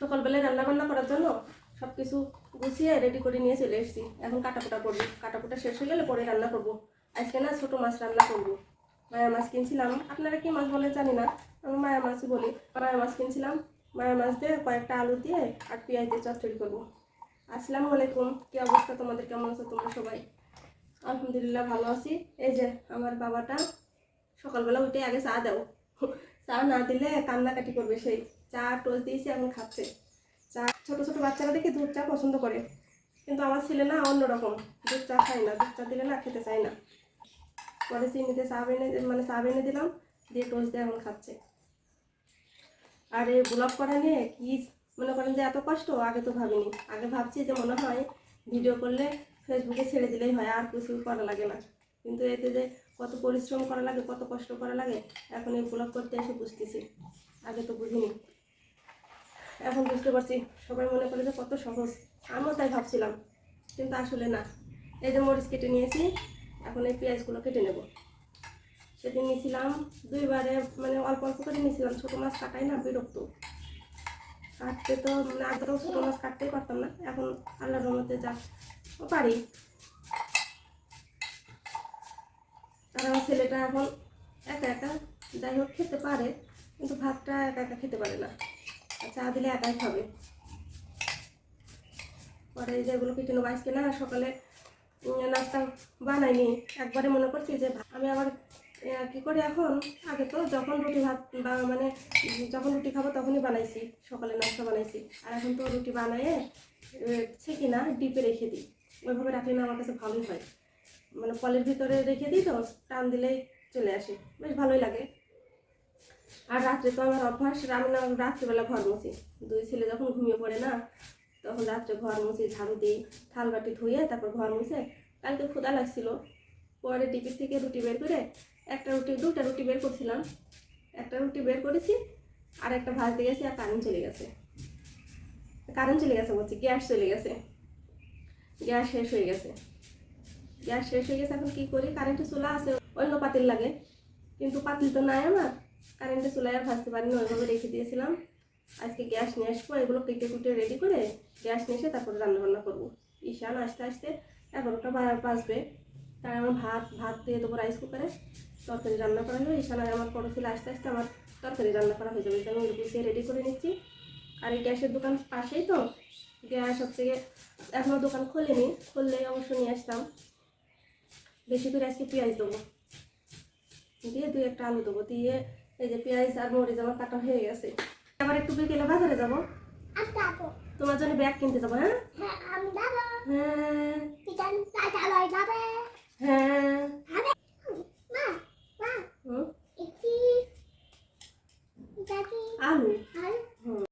সকালবেলায় রান্না বান্না করার জন্য সব কিছু গুছিয়ে রেডি করে নিয়ে চলে এসেছি। এখন কাটাকুটা করব। কাটাকুটা শেষ হয়ে গেলে পরে রান্না করব। আজকে না ছোটো মাছ রান্না করব। মায়া মাছ কিনছিলাম। আপনারা কি মাছ বলে জানি না। আমি মায়া মাছই বলি। মায়া মাছ কিনছিলাম। মায়া মাছ দিয়ে কয়েকটা আলু দিয়ে আর পেঁয়াজ দিয়ে চচ্চড়ি করব। আসসালামু আলাইকুম। কী অবস্থা তোমাদের? কেমন আছো তোমরা সবাই? আলহামদুলিল্লাহ ভালো আছি। এই যে আমার বাবাটা সকালবেলা উঠে আগে চা দাও। চা না দিলে কান্নাকাটি করবে সেই চা টোস্ট দিয়েছি, এখন খাচ্ছে। চা ছোট ছোট বাচ্চারা দেখে দুধ চা পছন্দ করে। কিন্তু আমার ছেলে না অন্যরকম। দুধ চা খায় না, দুধ চা দিলে না খেতে চায় না। পরে চিনিতে চা বেনে মানে চা বেনে দিলাম, দিয়ে টোস্ট দিয়ে এখন খাচ্ছে। আর এই ব্লগ করা নিয়ে কি মনে করেন যে এত কষ্ট? আগে তো ভাবিনি। আগে ভাবছি যে মনে হয় ভিডিও করলে ফেসবুকে ছেড়ে দিলেই হয়, আর কিছু করা লাগে না। কিন্তু এতে যে কত পরিশ্রম করা লাগে, কত কষ্ট করা লাগে, এখন এই ব্লগ করতে এসে বুঝতেছি। আগে তো বুঝিনি। এখন বুঝতে পারছি, সবাই মনে করে যে কত সহজ। আমিও তাই ভাবছিলাম, কিন্তু আসলে না। এই যে মরিচ কেটে নিয়েছি, এখন এই পেঁয়াজগুলো কেটে নেব। সেদিন নিয়েছিলাম দুইবারে মানে অল্প অল্প করে নিয়েছিলাম। ছোটো মাছ কাটাই না, বিরক্ত। কাটতে তো মানে আগে তো ছোটো মাছ কাটতেই পারতাম না। এখন আল্লাহর রহমতে যা পারি। আমার ছেলেটা এখন একা একা যাই হোক খেতে পারে, কিন্তু ভাতটা একা একা খেতে পারে না। চা দিলে একাই খাবে। পরে যেগুলো যে এগুলো কেটে নেব আজকে না সকালে নাস্তা বানাইনি। একবারে মনে করছি যে আমি আবার কি করি এখন? আগে তো যখন রুটি ভাত বা মানে যখন রুটি খাব তখনই বানাইছি। সকালে নাস্তা বানাইছি। আর এখন তো রুটি বানাইয়ে ছেঁকি না, ডিপে রেখে দিই। ওইভাবে রাখলে না আমার কাছে ভালোই হয়। মানে কলের ভিতরে রেখে দিই তো, টান দিলেই চলে আসে। বেশ ভালোই লাগে। আর রাত্রে তো আমার অভ্যাস আমি না রাত্রিবেলা ঘর মুছি। দুই ছেলে যখন ঘুমিয়ে পড়ে না, তখন রাত্রে ঘর মুছি, ঝাড়ু দিই, থাল বাটি ধুয়ে তারপর ঘর মুছে। কালকে ক্ষুদা লাগছিল। পরে টিপির থেকে রুটি বের করে একটা রুটি দুটা রুটি বের করছিলাম। একটা রুটি বের করেছি, আর একটা ভাজতে গেছি, আর কারেন্ট চলে গেছে। কারেন্ট চলে গেছে বলছি, গ্যাস চলে গেছে। গ্যাস শেষ হয়ে গেছে। গ্যাস শেষ হয়ে গেছে, এখন কী করি? কারেন্টে চুলা আছে, অন্য পাতিল লাগে। কিন্তু পাতিল তো নাই আমার। কারেন্টে চুলায় আর ভাজতে পারিনি, ওইভাবে রেখে দিয়েছিলাম। আজকে গ্যাস নিয়ে আসব, এগুলো কেটে কুটে রেডি করে গ্যাস নিয়ে এসে তারপরে রান্নাবান্না করব। ঈশান আসতে আসতে এগারোটা বাজবে। তাই আমার ভাত ভাত দিয়ে দেবো রাইস কুকারে তরকারি রান্না করা হবে ঈশান আর আমার পড়ো ছিল আস্তে আস্তে আমার তরকারি রান্না করা হয়ে যাবে। আমি গুছিয়ে রেডি করে নিচ্ছি। আর এই গ্যাসের দোকান পাশেই তো। গ্যাস হচ্ছে এখনও দোকান খোলেনি। খুললেই অবশ্য নিয়ে আসতাম। বেশি করে আজকে পেঁয়াজ দেবো। দিয়ে দুই একটা আলু দেবো। দিয়ে এই যে পেঁয়াজ আর মরিচ আমার কাটা হয়ে গেছে। আবার একটু বিকেলে বাজারে যাব। আমি তোমার জন্য ব্যাগ কিনতে যাব হ্যাঁ? হ্যাঁ হ্যাঁ। হ্যাঁ। আলু।